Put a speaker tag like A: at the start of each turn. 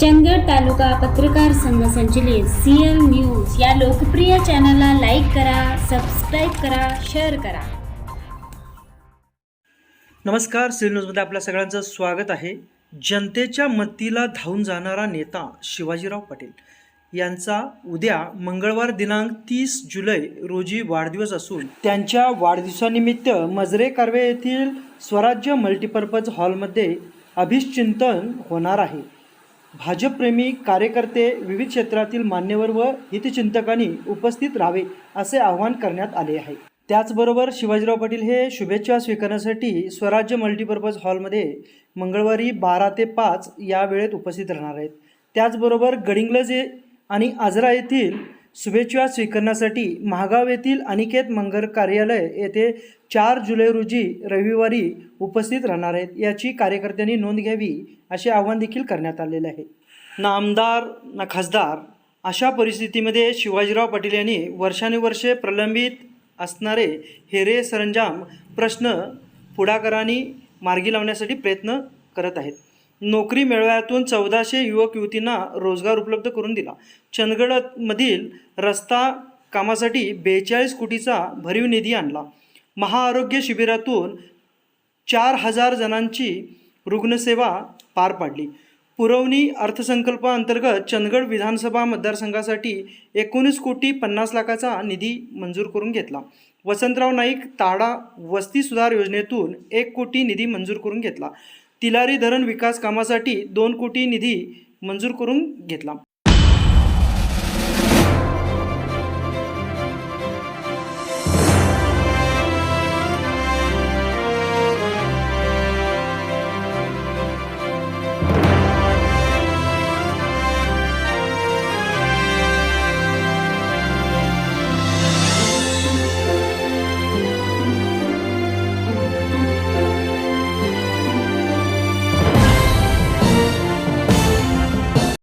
A: चंदगड तालुका पत्रकार संघ संचलित सीएल न्यूज या लोकप्रिय चॅनलला लाईक करा सबस्क्राईब करा शेअर करा.
B: नमस्कार सी न्यूजमध्ये आपल्या सगळ्यांचं स्वागत आहे. जनतेच्या मतीला धावून जाणारा नेता शिवाजीराव पाटील यांचा उद्या मंगळवार दिनांक तीस जुलै रोजी वाढदिवस असून त्यांच्या वाढदिवसानिमित्त मजरे कारवे येथील स्वराज्य मल्टीपर्पज हॉलमध्ये अभिश्चिंतन होणार आहे. भाजपप्रेमी कार्यकर्ते विविध क्षेत्रातील मान्यवर व हितचिंतकांनी उपस्थित राहावे असे आवाहन करण्यात आले आहे. त्याचबरोबर शिवाजीराव पाटील हे शुभेच्छा स्वीकारण्यासाठी स्वराज्य मल्टीपर्पज हॉलमध्ये मंगळवारी बारा ते पाच या वेळेत उपस्थित राहणार आहेत. त्याचबरोबर गडिंग्लज आणि आजरा येथील शुभेच्छा स्वीकारण्यासाठी महागाव येथील अनिकेत मंगर कार्यालय येथे चार जुलै रोजी रविवारी उपस्थित राहणार आहेत याची कार्यकर्त्यांनी नोंद घ्यावी असे आवाहन देखील करण्यात आलेले आहे. ना आमदार ना खासदार अशा परिस्थितीमध्ये शिवाजीराव पाटील यांनी वर्षानुवर्षे प्रलंबित असणारे हेरे सरंजाम प्रश्न पुढाकारांनी मार्गी लावण्यासाठी प्रयत्न करत आहेत. नोकरी मेळाव्यातून चौदाशे युवक युवतींना रोजगार उपलब्ध करून दिला. चंदगडमधील रस्ता कामासाठी बेचाळीस कोटीचा भरीव निधी आणला. महाआरोग्य शिबिरातून चार हजार जणांची रुग्णसेवा पार पाडली. पुरवणी अर्थसंकल्पाअंतर्गत चंदगड विधानसभा मतदारसंघासाठी एकोणीस कोटी पन्नास लाखाचा निधी मंजूर करून घेतला. वसंतराव नाईक ताडा वस्ती सुधार योजनेतून एक कोटी निधी मंजूर करून घेतला. तिलारी धरण विकास कामासाठी दोन कोटी निधी मंजूर करून घेतला.